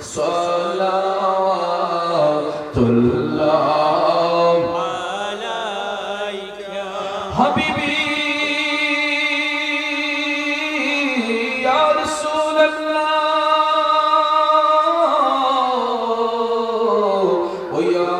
صلوات الله عليك حبيبي يا رسول الله ويا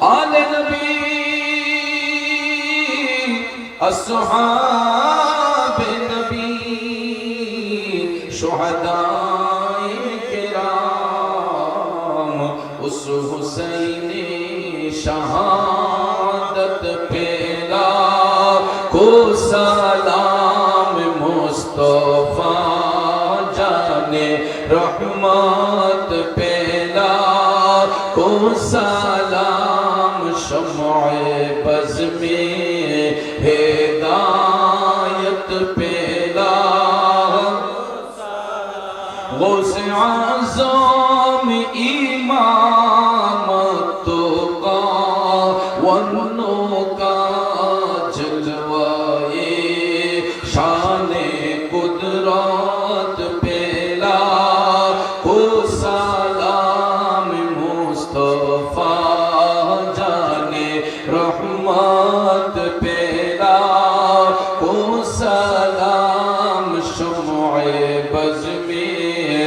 آل نبی، اصحاب نبی شہداء کرام، اس حسین شہادت پیلا کو سلام مصطفیٰ جانے رحمت پیلا کو سلام میں ہدایت پیلا غوث اعظم کا ونوں کا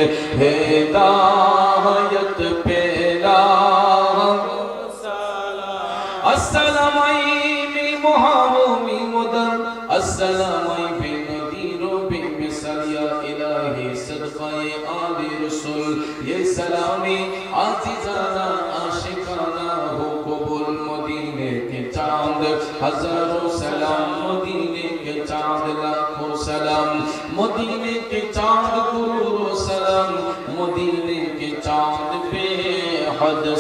میں ہدایت پیلا السلام علیکم محمد مدن۔ السلام علیکم نذیر و بمثل یا الہی صدقہ آل رسول۔ یہ سلامی عزیزانہ، عاشقانہ ہو قبول مدینے کے چاند۔ ہزاروں سلام مدینے کے چاند، لاکھوں سلام مدینے کے چاند۔ کروڑوں سلام مدینے